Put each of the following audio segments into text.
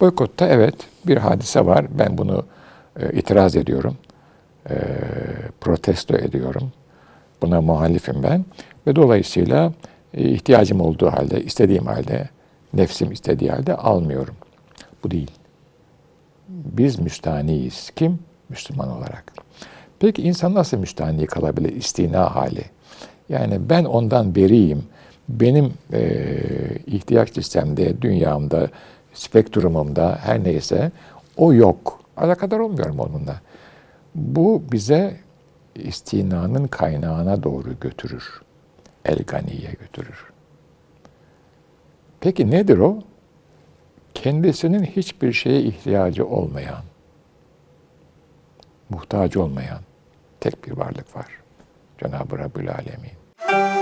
Boykotta evet bir hadise var. Ben bunu e, itiraz ediyorum. E, protesto ediyorum. Buna muhalifim ben. Ve dolayısıyla e, ihtiyacım olduğu halde, istediğim halde, nefsim istediği halde almıyorum. Bu değil. Biz müstaniyiz. Kim? Müslüman olarak. Peki insan nasıl müstahni kalabilir? İstina hali. Yani ben ondan beriyim. Benim e, ihtiyaç listemde, dünyamda, spektrumumda her neyse o yok. Alakadar olmuyorum onunla. Bu bize istinanın kaynağına doğru götürür. El ganiye götürür. Peki nedir o? Kendisinin hiçbir şeye ihtiyacı olmayan, muhtaç olmayan tek bir varlık var. Cenab-ı Rabbül Alemin.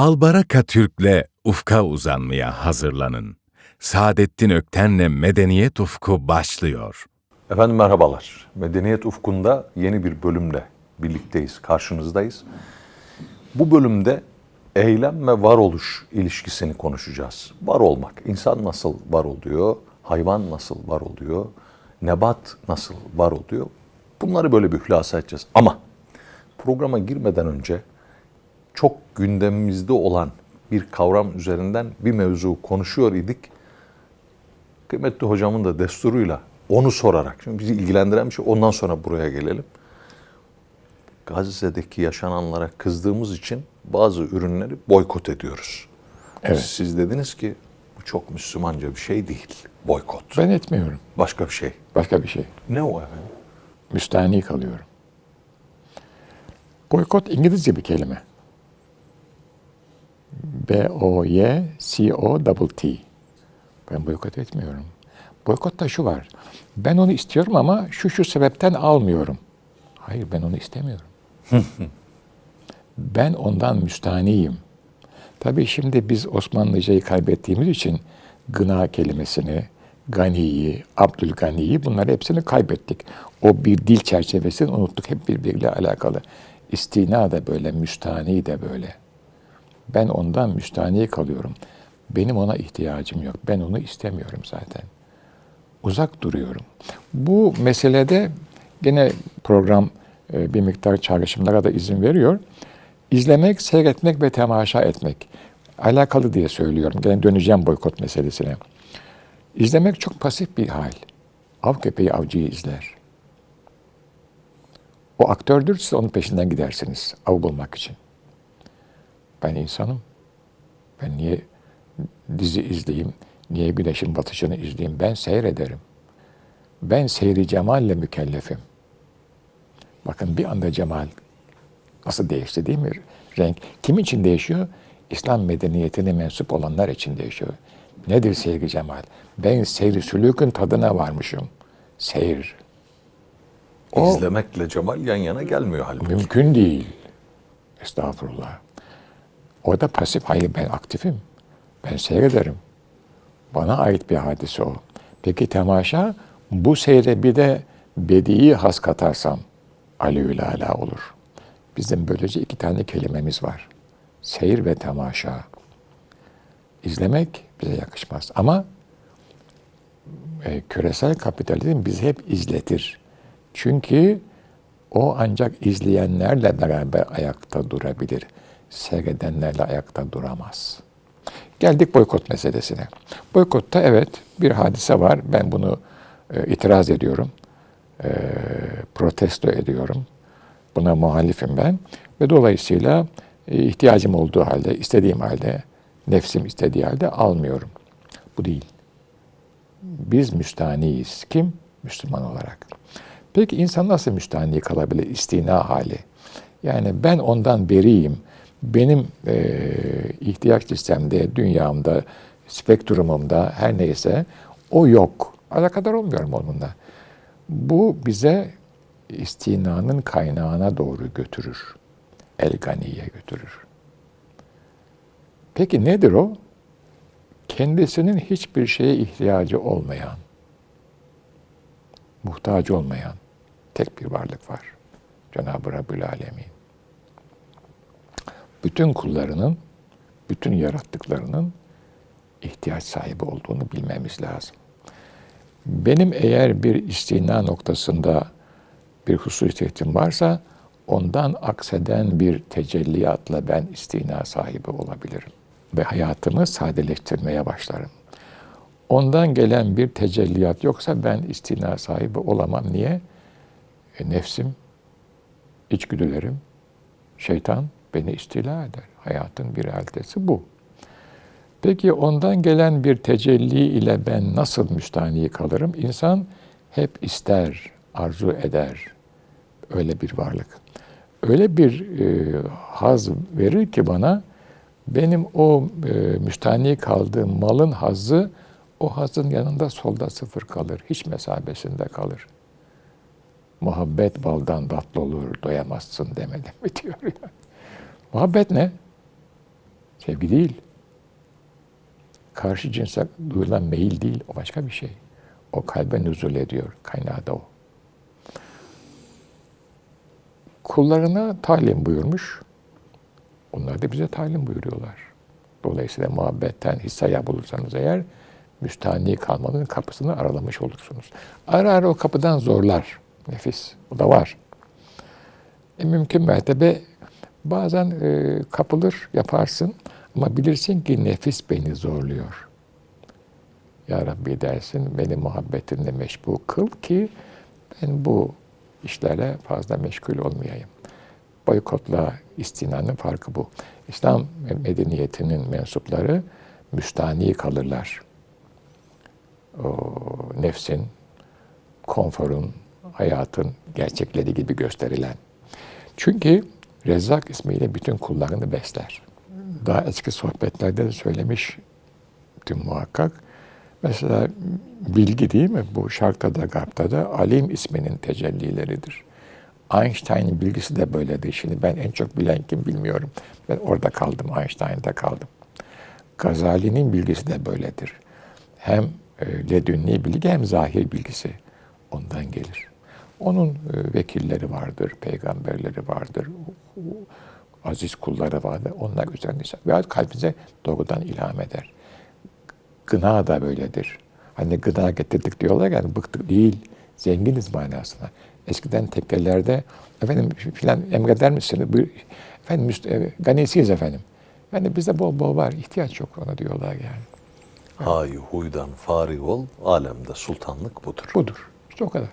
Albaraka Türk'le ufka uzanmaya hazırlanın. Saadettin Ökten'le Medeniyet Ufku başlıyor. Efendim merhabalar. Medeniyet Ufku'nda yeni bir bölümle birlikteyiz, karşınızdayız. Bu bölümde eylem ve varoluş ilişkisini konuşacağız. Var olmak, insan nasıl var oluyor, hayvan nasıl var oluyor, nebat nasıl var oluyor? Bunları böyle bir hülasa edeceğiz. Ama programa girmeden önce çok gündemimizde olan bir kavram üzerinden bir mevzu konuşuyor idik. Kıymetli hocamın da desturuyla onu sorarak, şimdi bizi ilgilendiren bir şey ondan sonra buraya gelelim. Gazze'deki yaşananlara kızdığımız için bazı ürünleri boykot ediyoruz. Evet. Siz dediniz ki bu çok Müslümanca bir şey değil. Boykot. Ben etmiyorum. Başka bir şey. Başka bir şey. Ne o efendim? Müstahni kalıyorum. Boykot İngilizce bir kelime. B-O-Y-C-O-T-T. Ben boykot etmiyorum. Boykotta şu var. Ben onu istiyorum ama şu şu sebepten almıyorum. Hayır ben onu istemiyorum. ben ondan müstaniyim. Tabii şimdi biz Osmanlıcayı kaybettiğimiz için gına kelimesini, ganiyi, Abdülgani'yi bunları hepsini kaybettik. O bir dil çerçevesini unuttuk. Hep birbiriyle alakalı. İstina da böyle, müstani de böyle. Ben ondan müstani kalıyorum. Benim ona ihtiyacım yok. Ben onu istemiyorum zaten. Uzak duruyorum. Bu meselede gene program e, bir miktar çağrışımlara da izin veriyor. İzlemek, seyretmek ve temaşa etmek. Alakalı diye söylüyorum. Gene döneceğim boykot meselesine. İzlemek çok pasif bir hal. Av köpeği avcıyı izler. O aktördür, siz onun peşinden gidersiniz av bulmak için. Ben insanım. Ben niye dizi izleyeyim, niye güneşin batışını izleyeyim? Ben seyrederim. Ben seyri cemalle mükellefim. Bakın bir anda cemal nasıl değişti değil mi? Renk. Kim için değişiyor? İslam medeniyetine mensup olanlar için değişiyor. Nedir sevgi cemal? Ben seyri sülükün tadına varmışım. Seyir. O- İzlemekle Cemal yan yana gelmiyor halbuki. Mümkün değil. Estağfurullah. O da pasif. Hayır ben aktifim. Ben seyrederim. Bana ait bir hadise o. Peki temaşa bu seyre bir de bedi'i has katarsam aleyhül ala olur. Bizim böylece iki tane kelimemiz var. Seyir ve temaşa. İzlemek bize yakışmaz. Ama e, küresel kapitalizm bizi hep izletir. Çünkü o ancak izleyenlerle beraber ayakta durabilir. Seyredenlerle ayakta duramaz. Geldik boykot meselesine. Boykotta evet bir hadise var. Ben bunu e, itiraz ediyorum. E, protesto ediyorum. Buna muhalifim ben. Ve dolayısıyla e, ihtiyacım olduğu halde, istediğim halde, nefsim istediği halde almıyorum. Bu değil. Biz müstaniyiz. Kim? Müslüman olarak. Peki insan nasıl müstahni kalabilir? İstina hali. Yani ben ondan beriyim. Benim e, ihtiyaç listemde, dünyamda, spektrumumda her neyse o yok. Alakadar olmuyorum onunla. Bu bize istinanın kaynağına doğru götürür. El ganiye götürür. Peki nedir o? Kendisinin hiçbir şeye ihtiyacı olmayan, muhtaç olmayan tek bir varlık var. Cenab-ı Rabbül Alemin. Bütün kullarının, bütün yarattıklarının ihtiyaç sahibi olduğunu bilmemiz lazım. Benim eğer bir istina noktasında bir hususiyetim varsa ondan akseden bir tecelliyatla ben istina sahibi olabilirim. Ve hayatımı sadeleştirmeye başlarım. Ondan gelen bir tecelliyat yoksa ben istina sahibi olamam. Niye? E, nefsim, içgüdülerim, şeytan beni istila eder. Hayatın bir realitesi bu. Peki ondan gelen bir tecelli ile ben nasıl müstahni kalırım? İnsan hep ister, arzu eder. Öyle bir varlık. Öyle bir e, haz verir ki bana benim o e, müstahni kaldığım malın hazzı o hazın yanında solda sıfır kalır. Hiç mesabesinde kalır. Muhabbet baldan tatlı olur, doyamazsın demedim mi diyor ya. Muhabbet ne? Sevgi değil. Karşı cinse duyulan meyil değil, o başka bir şey. O kalbe nüzul ediyor, kaynağı da o. Kullarına talim buyurmuş. Onlar da bize talim buyuruyorlar. Dolayısıyla muhabbetten hissaya bulursanız eğer müstahni kalmanın kapısını aralamış olursunuz. Ara ara o kapıdan zorlar nefis. O da var. E, mümkün mertebe bazen e, kapılır yaparsın ama bilirsin ki nefis beni zorluyor. Ya Rabbi dersin beni muhabbetinle meşbu kıl ki ben bu işlere fazla meşgul olmayayım. Boykotla istinanın farkı bu. İslam medeniyetinin mensupları müstani kalırlar. O nefsin, konforun, hayatın gerçekleri gibi gösterilen. Çünkü Rezzak ismiyle bütün kullarını besler. Daha eski sohbetlerde de söylemiş tüm muhakkak. Mesela bilgi değil mi? Bu şarkta da garpta da alim isminin tecellileridir. Einstein'ın bilgisi de böyledir. Şimdi ben en çok bilen kim bilmiyorum. Ben orada kaldım, Einstein'da kaldım. Gazali'nin bilgisi de böyledir. Hem e, ledünni bilgi hem zahir bilgisi ondan gelir. Onun e, vekilleri vardır, peygamberleri vardır, aziz kulları vardır. Onlar üzerinde veya kalbinize doğrudan ilham eder. Gına da böyledir. Hani gına getirdik diyorlar yani bıktık değil, zenginiz manasına. Eskiden tekkelerde efendim filan emreder misiniz? Buyur, efendim müst- e, ganisiyiz efendim. Yani bizde bol bol var, ihtiyaç yok ona diyorlar yani. Hayi huydan fari ol, alemde sultanlık budur. Budur. İşte o kadar.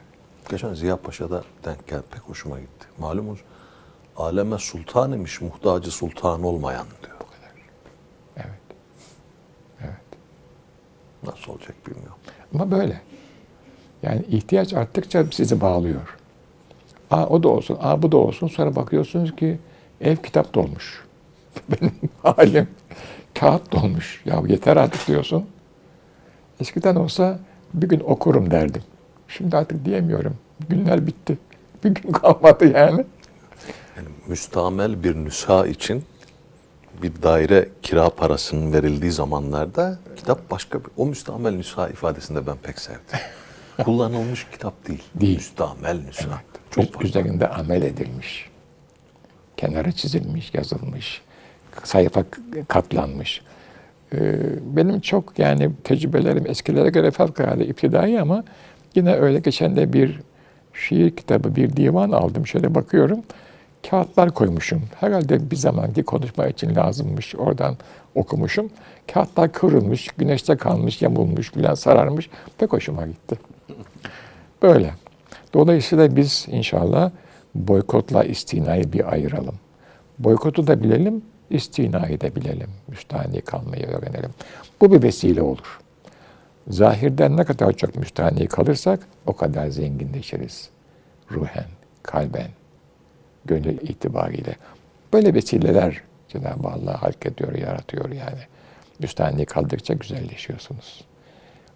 Geçen Ziya Paşa'da denk geldi, pek hoşuma gitti. Malumunuz aleme sultan imiş, muhtacı sultan olmayan diyor. Evet. Evet. Nasıl olacak bilmiyorum. Ama böyle. Yani ihtiyaç arttıkça sizi bağlıyor. Aa o da olsun, aa bu da olsun. Sonra bakıyorsunuz ki ev kitap dolmuş. Benim halim kağıt dolmuş. Ya yeter artık diyorsun. Eskiden olsa bir gün okurum derdim. Şimdi artık diyemiyorum. Günler bitti. Bir gün kalmadı yani. Yani müstamel bir nüsha için bir daire kira parasının verildiği zamanlarda kitap başka bir... O müstamel nüsha ifadesini de ben pek sevdim. Kullanılmış kitap değil. Değil. Müstamel nüsha. Çok Çok farklı. üzerinde amel edilmiş. Kenara çizilmiş, yazılmış. Sayfa katlanmış. Ee, benim çok yani tecrübelerim eskilere göre fevkalade iptidai ama yine öyle geçen de bir şiir kitabı, bir divan aldım. Şöyle bakıyorum. Kağıtlar koymuşum. Herhalde bir zamanki konuşma için lazımmış. Oradan okumuşum. Kağıtlar kırılmış, güneşte kalmış, yamulmuş, filan sararmış. Pek hoşuma gitti. Böyle. Dolayısıyla biz inşallah boykotla istinayı bir ayıralım. Boykotu da bilelim, istinayı da bilelim. Müstahni kalmayı öğrenelim. Bu bir vesile olur. Zahirden ne kadar çok müstahni kalırsak o kadar zenginleşiriz. Ruhen, kalben, gönül itibariyle. Böyle vesileler Cenab-ı Allah halk ediyor, yaratıyor yani. Müstahni kaldıkça güzelleşiyorsunuz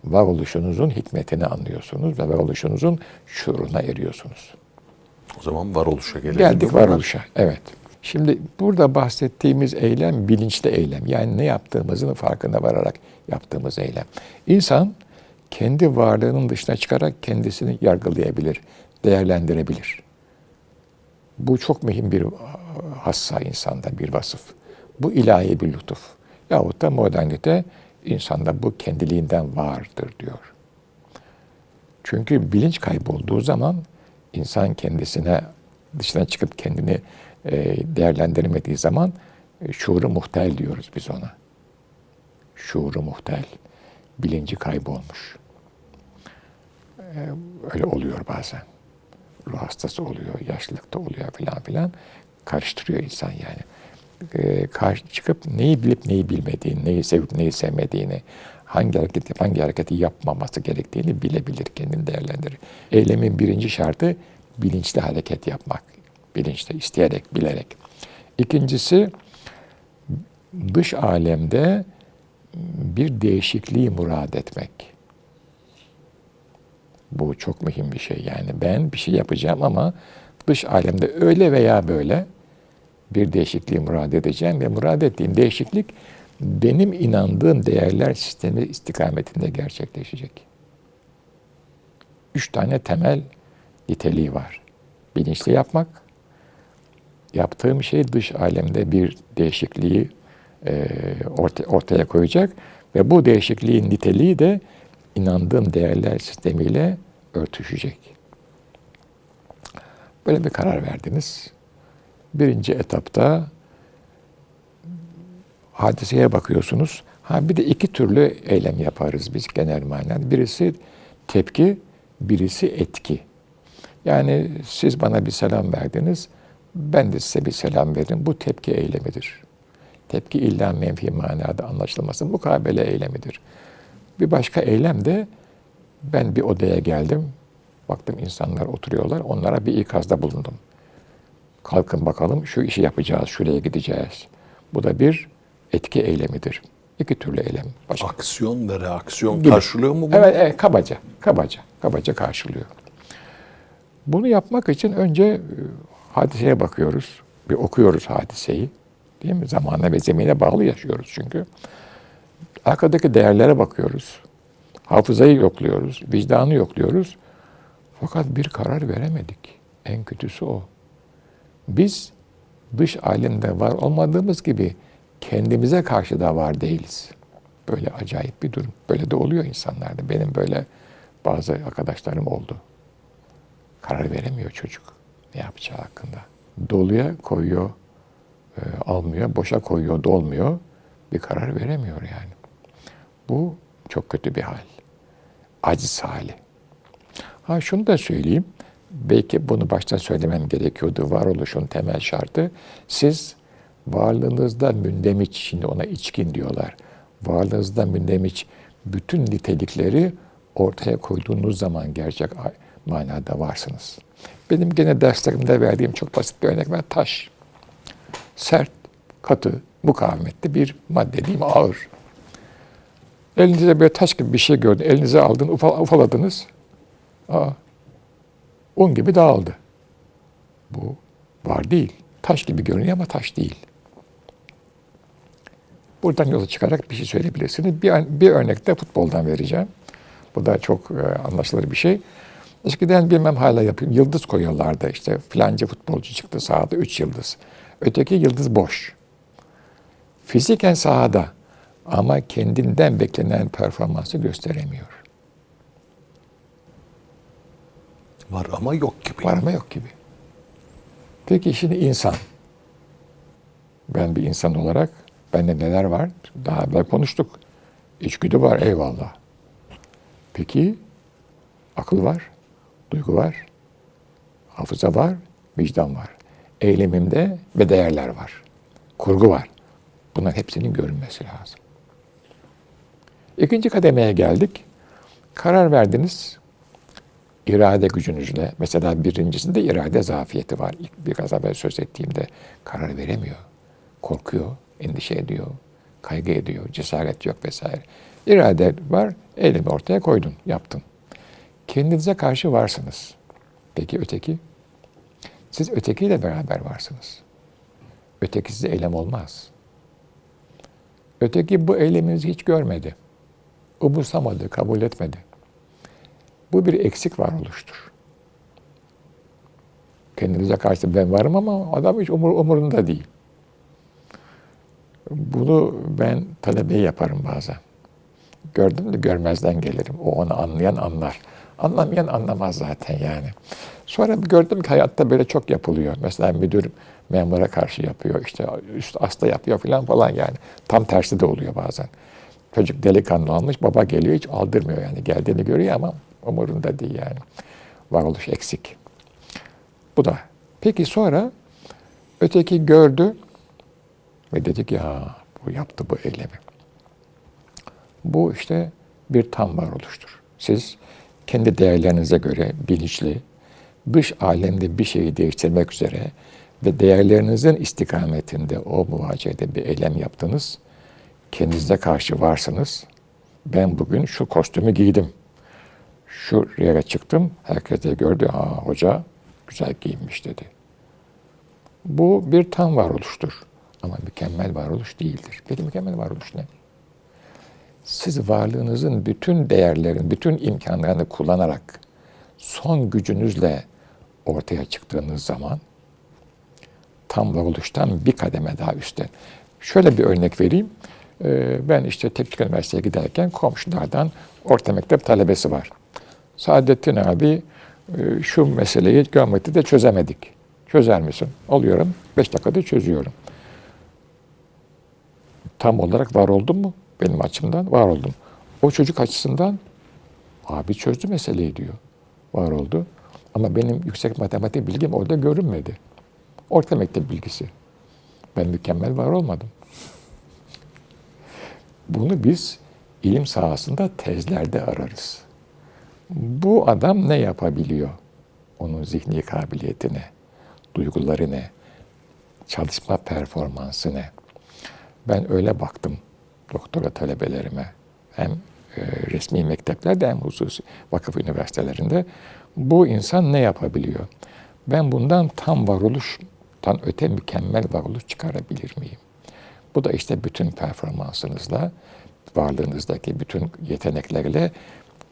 varoluşunuzun hikmetini anlıyorsunuz ve varoluşunuzun şuuruna eriyorsunuz. O zaman varoluşa gelelim. Geldik varoluşa. Evet. Şimdi burada bahsettiğimiz eylem bilinçli eylem. Yani ne yaptığımızın farkına vararak yaptığımız eylem. İnsan kendi varlığının dışına çıkarak kendisini yargılayabilir, değerlendirebilir. Bu çok mühim bir hassa insanda bir vasıf. Bu ilahi bir lütuf. Yahut da modernite insanda bu kendiliğinden vardır diyor. Çünkü bilinç kaybolduğu zaman insan kendisine dışına çıkıp kendini değerlendirmediği zaman e, şuuru muhtel diyoruz biz ona. Şuuru muhtel. Bilinci kaybolmuş. E, öyle oluyor bazen. Ruh hastası oluyor, yaşlılıkta oluyor filan filan. Karıştırıyor insan yani. E, karşı çıkıp neyi bilip neyi bilmediğini, neyi sevip neyi sevmediğini, hangi hareketi hangi hareketi yapmaması gerektiğini bilebilir, kendini değerlendirir. Eylemin birinci şartı bilinçli hareket yapmak. Bilinçli, isteyerek, bilerek. İkincisi dış alemde bir değişikliği murad etmek. Bu çok mühim bir şey. Yani ben bir şey yapacağım ama dış alemde öyle veya böyle bir değişikliği murad edeceğim ve murad ettiğim değişiklik benim inandığım değerler sistemi istikametinde gerçekleşecek. Üç tane temel niteliği var. Bilinçli yapmak, yaptığım şey dış alemde bir değişikliği e, orta, ortaya koyacak ve bu değişikliğin niteliği de inandığım değerler sistemiyle örtüşecek. Böyle bir karar verdiniz. Birinci etapta hadiseye bakıyorsunuz. Ha bir de iki türlü eylem yaparız biz genel manada. Birisi tepki, birisi etki. Yani siz bana bir selam verdiniz, ben de size bir selam veririm. Bu tepki eylemidir. Tepki illa menfi manada anlaşılması mukabele eylemidir. Bir başka eylem de ben bir odaya geldim. Baktım insanlar oturuyorlar. Onlara bir ikazda bulundum. Kalkın bakalım şu işi yapacağız, şuraya gideceğiz. Bu da bir etki eylemidir. İki türlü eylem. Başka. Aksiyon ve reaksiyon Gibi. karşılıyor mu bunu? Evet, evet, kabaca, kabaca, kabaca karşılıyor. Bunu yapmak için önce hadiseye bakıyoruz. Bir okuyoruz hadiseyi. Değil mi? Zamana ve zemine bağlı yaşıyoruz çünkü. Arkadaki değerlere bakıyoruz. Hafızayı yokluyoruz, vicdanı yokluyoruz. Fakat bir karar veremedik. En kötüsü o. Biz dış alemde var olmadığımız gibi kendimize karşı da var değiliz. Böyle acayip bir durum. Böyle de oluyor insanlarda. Benim böyle bazı arkadaşlarım oldu. Karar veremiyor çocuk ne yapacağı hakkında. Doluya koyuyor, e, almıyor, boşa koyuyor, dolmuyor. Bir karar veremiyor yani. Bu çok kötü bir hal. Aciz hali. Ha şunu da söyleyeyim. Belki bunu başta söylemem gerekiyordu. Varoluşun temel şartı. Siz varlığınızda mündemiç, şimdi ona içkin diyorlar. Varlığınızda mündemiç bütün nitelikleri ortaya koyduğunuz zaman gerçek manada varsınız. Benim gene derslerimde verdiğim çok basit bir örnek var. Taş. Sert, katı, mukavemetli bir madde değil? Ağır. Elinizde böyle taş gibi bir şey gördün. Elinize aldın, ufal, ufaladınız. Aa, un gibi dağıldı. Bu var değil. Taş gibi görünüyor ama taş değil. Buradan yola çıkarak bir şey söyleyebilirsiniz. Bir, bir örnek de futboldan vereceğim. Bu da çok e, anlaşılır bir şey. Eskiden bilmem hala yapıyorum. Yıldız koyuyorlardı işte. Filanca futbolcu çıktı sahada üç yıldız. Öteki yıldız boş. Fiziken sahada ama kendinden beklenen performansı gösteremiyor. Var ama yok gibi. Var ama yok gibi. Peki şimdi insan. Ben bir insan olarak bende neler var? Daha evvel konuştuk. İçgüdü var eyvallah. Peki akıl var, duygu var, hafıza var, vicdan var. Eylemimde ve değerler var. Kurgu var. Bunların hepsinin görünmesi lazım. İkinci kademeye geldik. Karar verdiniz irade gücünüzle. Mesela birincisinde irade zafiyeti var. İlk biraz evvel söz ettiğimde karar veremiyor. Korkuyor, endişe ediyor, kaygı ediyor, cesaret yok vesaire. İrade var, eylemi ortaya koydun, yaptın. Kendinize karşı varsınız. Peki öteki? Siz ötekiyle beraber varsınız. Öteki size eylem olmaz. Öteki bu eyleminizi hiç görmedi. Umursamadı, kabul etmedi. Bu bir eksik varoluştur. kendinize karşı ben varım ama adam hiç umur, umurunda değil. Bunu ben talebeye yaparım bazen. Gördüm de görmezden gelirim. O onu anlayan anlar. Anlamayan anlamaz zaten yani. Sonra gördüm ki hayatta böyle çok yapılıyor. Mesela müdür memura karşı yapıyor. işte üst hasta yapıyor falan falan yani. Tam tersi de oluyor bazen. Çocuk delikanlı olmuş, baba geliyor hiç aldırmıyor yani. Geldiğini görüyor ama umurunda değil yani. Varoluş eksik. Bu da. Peki sonra öteki gördü ve dedi ki ya bu yaptı bu eylemi. Bu işte bir tam varoluştur. Siz kendi değerlerinize göre bilinçli, dış alemde bir şeyi değiştirmek üzere ve değerlerinizin istikametinde o muvacede bir eylem yaptınız. Kendinize karşı varsınız. Ben bugün şu kostümü giydim. Şu yere çıktım. Herkes de gördü. Ha hoca güzel giyinmiş dedi. Bu bir tam varoluştur. Ama mükemmel varoluş değildir. Peki mükemmel varoluş ne? Siz varlığınızın bütün değerlerin, bütün imkanlarını kullanarak son gücünüzle ortaya çıktığınız zaman tam varoluştan bir kademe daha üstte. Şöyle bir örnek vereyim. Ee, Ben işte teknik üniversiteye giderken komşulardan orta mektep talebesi var. Saadettin abi e, şu meseleyi geometride çözemedik. Çözer misin? Oluyorum. Beş dakikada çözüyorum. Tam olarak var oldum mu? Benim açımdan var oldum. O çocuk açısından abi çözdü meseleyi diyor. Var oldu. Ama benim yüksek matematik bilgim orada görünmedi. Orta mektep bilgisi. Ben mükemmel var olmadım. Bunu biz ilim sahasında tezlerde ararız. Bu adam ne yapabiliyor? Onun zihni kabiliyetine, duyguları ne, çalışma performansı ne? Ben öyle baktım doktora talebelerime. Hem e, resmi mekteplerde hem hususi vakıf üniversitelerinde. Bu insan ne yapabiliyor? Ben bundan tam varoluştan öte mükemmel varoluş çıkarabilir miyim? Bu da işte bütün performansınızla, varlığınızdaki bütün yeteneklerle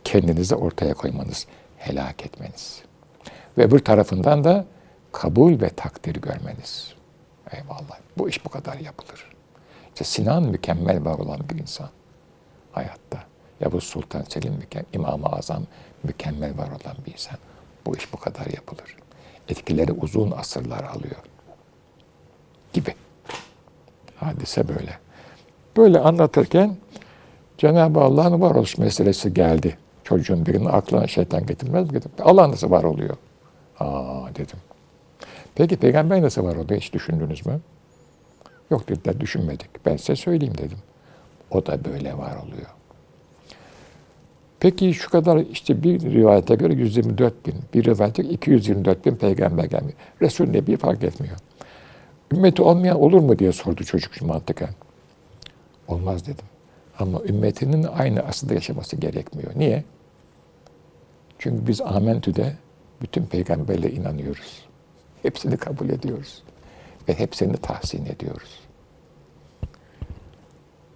kendinizi ortaya koymanız, helak etmeniz. Ve öbür tarafından da kabul ve takdir görmeniz. Eyvallah. Bu iş bu kadar yapılır. İşte Sinan mükemmel var olan bir insan hayatta. Yavuz Sultan Selim mükemmel, İmam-ı Azam mükemmel var olan bir insan. Bu iş bu kadar yapılır. Etkileri uzun asırlar alıyor. Gibi. Hadise böyle. Böyle anlatırken Cenab-ı Allah'ın varoluş meselesi geldi. Çocuğun birinin aklına şeytan getirmez mi? Allah nasıl var oluyor? Aa dedim. Peki peygamber nasıl var oluyor? Hiç düşündünüz mü? Yok dediler düşünmedik. Ben size söyleyeyim dedim. O da böyle var oluyor. Peki şu kadar işte bir rivayete göre 124 bin, bir rivayete göre 224 bin peygamber gelmiyor. Resul Nebi fark etmiyor. Ümmeti olmayan olur mu diye sordu çocuk mantıken. Olmaz dedim. Ama ümmetinin aynı asılda yaşaması gerekmiyor. Niye? Çünkü biz Amentü'de bütün peygamberle inanıyoruz. Hepsini kabul ediyoruz. Ve hepsini tahsin ediyoruz.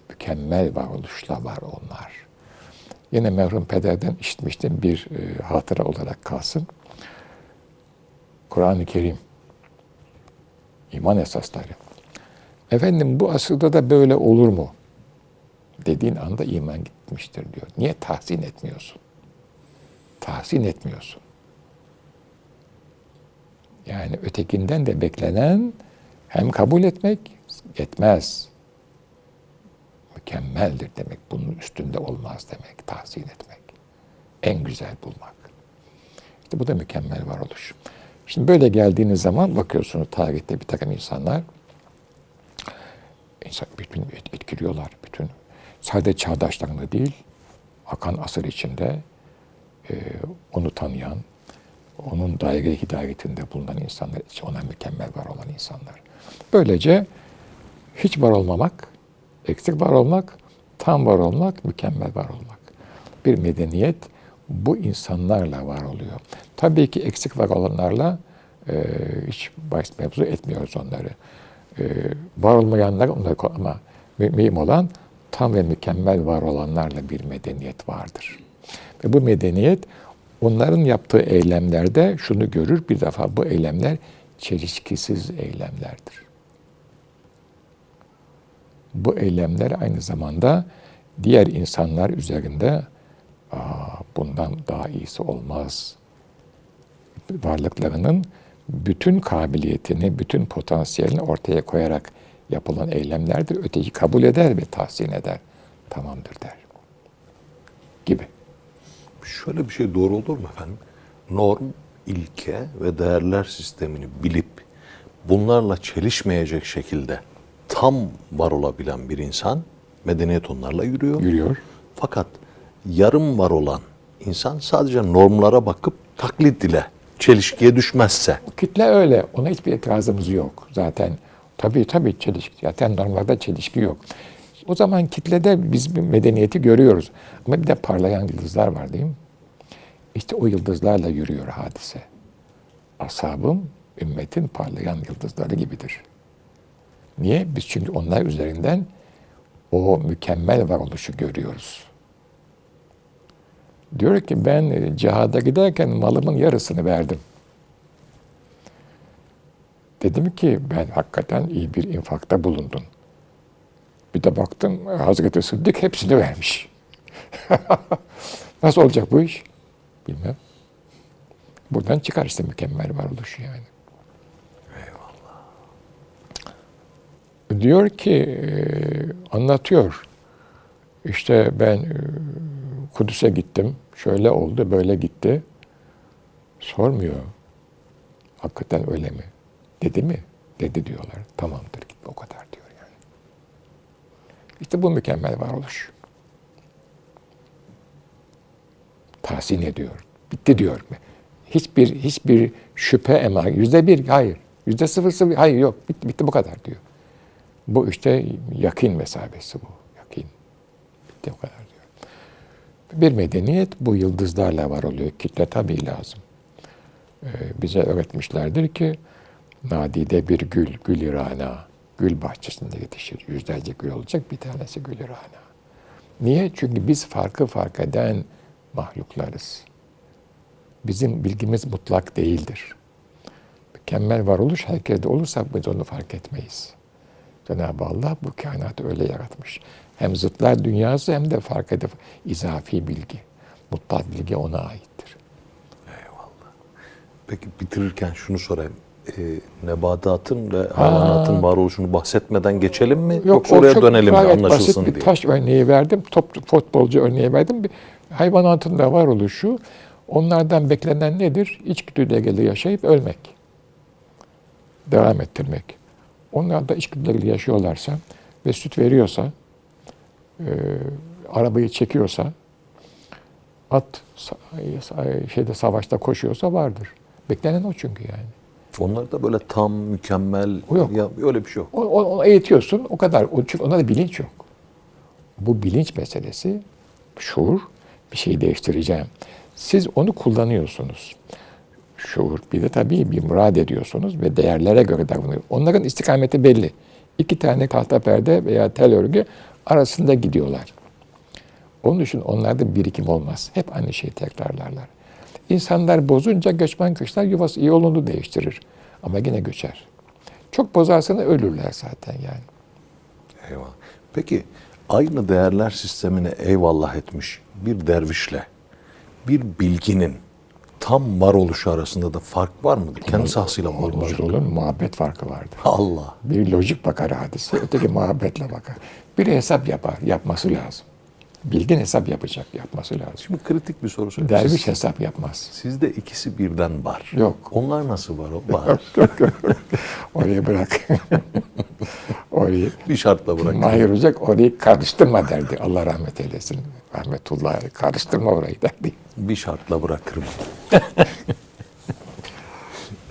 Mükemmel varoluşla var onlar. Yine merhum pederden işitmiştim bir e, hatıra olarak kalsın. Kur'an-ı Kerim, iman esasları. Efendim bu asırda da böyle olur mu? Dediğin anda iman gitmiştir diyor. Niye tahsin etmiyorsun? Tahsin etmiyorsun. Yani ötekinden de beklenen hem kabul etmek yetmez. Mükemmeldir demek. Bunun üstünde olmaz demek. Tahsin etmek. En güzel bulmak. İşte bu da mükemmel varoluş. Şimdi böyle geldiğiniz zaman bakıyorsunuz tarihte bir takım insanlar insan bütün etkiliyorlar. Bütün sadece çağdaşlarını değil, akan asır içinde e, onu tanıyan, onun daire hidayetinde bulunan insanlar, ona mükemmel var olan insanlar. Böylece hiç var olmamak, eksik var olmak, tam var olmak, mükemmel var olmak. Bir medeniyet bu insanlarla var oluyor. Tabii ki eksik var olanlarla e, hiç bahis mevzu etmiyoruz onları. E, var olmayanlar onları ama mühim olan tam ve mükemmel var olanlarla bir medeniyet vardır. Ve bu medeniyet Onların yaptığı eylemlerde şunu görür. Bir defa bu eylemler çelişkisiz eylemlerdir. Bu eylemler aynı zamanda diğer insanlar üzerinde Aa, bundan daha iyisi olmaz. Varlıklarının bütün kabiliyetini, bütün potansiyelini ortaya koyarak yapılan eylemlerdir. Öteki kabul eder ve tahsin eder. Tamamdır der. Gibi. Şöyle bir şey doğru olur mu efendim? Norm, ilke ve değerler sistemini bilip bunlarla çelişmeyecek şekilde tam var olabilen bir insan medeniyet onlarla yürüyor. Yürüyor. Fakat yarım var olan insan sadece normlara bakıp taklit ile çelişkiye düşmezse Kitle öyle. Ona hiçbir itirazımız yok. Zaten tabii tabii çelişki. Zaten normlarda çelişki yok. O zaman kitlede biz bir medeniyeti görüyoruz. Ama bir de parlayan yıldızlar var değil mi? İşte o yıldızlarla yürüyor hadise. Asabım ümmetin parlayan yıldızları gibidir. Niye? Biz çünkü onlar üzerinden o mükemmel varoluşu görüyoruz. Diyor ki ben e, cihada giderken malımın yarısını verdim. Dedim ki ben hakikaten iyi bir infakta bulundun. Bir de baktım Hazreti Sıddık hepsini vermiş. Nasıl olacak bu iş? Bilmem. Buradan çıkar işte mükemmel varoluş yani. Eyvallah. Diyor ki, e, anlatıyor. İşte ben e, Kudüs'e gittim. Şöyle oldu, böyle gitti. Sormuyor. Hakikaten öyle mi? Dedi mi? Dedi diyorlar. Tamamdır gitme o kadar diyor yani. İşte bu mükemmel varoluş. Tahsin ediyor. Bitti diyor. Hiçbir hiçbir şüphe emar. Yüzde bir hayır. Yüzde sıfır sıfır hayır yok. Bitti, bitti bu kadar diyor. Bu işte yakin mesabesi bu. Yakin. Bitti o kadar diyor. Bir medeniyet bu yıldızlarla var oluyor. Kitle tabii lazım. Ee, bize öğretmişlerdir ki nadide bir gül, gül irana, gül bahçesinde yetişir. Yüzlerce gül olacak, bir tanesi gül irana. Niye? Çünkü biz farkı fark eden mahluklarız. Bizim bilgimiz mutlak değildir. Mükemmel varoluş herkeste olursa biz onu fark etmeyiz. Cenab-ı Allah bu kainatı öyle yaratmış. Hem zıtlar dünyası hem de fark edip izafi bilgi. Mutlak bilgi ona aittir. Peki bitirirken şunu sorayım. Ee, nebatatın ve hayvanatın varoluşunu bahsetmeden geçelim mi? Yoksa o oraya çok dönelim mi anlaşılsın basit bir diye. taş örneği verdim. Top, futbolcu örneği verdim. Bir hayvanatın da var oluşu onlardan beklenen nedir? İçgüdüyle yaşayıp ölmek. Devam ettirmek. Onlar da içgüdüyle yaşıyorlarsa ve süt veriyorsa, e, arabayı çekiyorsa, at sa- şeyde savaşta koşuyorsa vardır. Beklenen o çünkü yani. Onlarda böyle tam, mükemmel, O yok. ya, öyle bir şey yok. O- o- Onu eğitiyorsun, o kadar. Çünkü onlarda bilinç yok. Bu bilinç meselesi, şuur, bir şeyi değiştireceğim. Siz onu kullanıyorsunuz. Şuur, bir de tabii bir murad ediyorsunuz ve değerlere göre davranıyorsunuz. Onların istikameti belli. İki tane tahta perde veya tel örgü arasında gidiyorlar. Onun için onlarda birikim olmaz. Hep aynı şeyi tekrarlarlar. İnsanlar bozunca göçmen kuşlar yuvası yolunu değiştirir. Ama yine göçer. Çok bozarsan ölürler zaten yani. Eyvallah. Peki aynı değerler sistemine eyvallah etmiş bir dervişle bir bilginin tam varoluşu arasında da fark var mıdır? Kendi sahasıyla mı Olmaz olacak? olur mu? Muhabbet farkı vardır. Allah. Bir lojik bakar hadise, öteki muhabbetle bakar. Biri hesap yapar, yapması lazım. Bilgin hesap yapacak, yapması lazım. Şimdi kritik bir soru sorayım. Derviş Siz- hesap yapmaz. Sizde ikisi birden var. Yok. Onlar nasıl var? o? Var. Orayı bırak. orayı bir şartla bırakın. Mahir Hoca orayı karıştırma derdi. Allah rahmet eylesin. Rahmetullah karıştırma orayı derdi. Bir şartla bırakırım.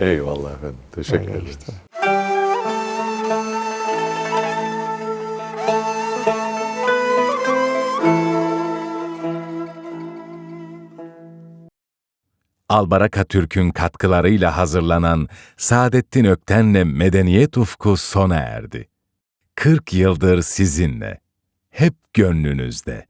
Eyvallah efendim. Teşekkür ederiz. Albaraka Türk'ün katkılarıyla hazırlanan Saadettin Ökten'le Medeniyet Ufku sona erdi. 40 yıldır sizinle. Hep gönlünüzde.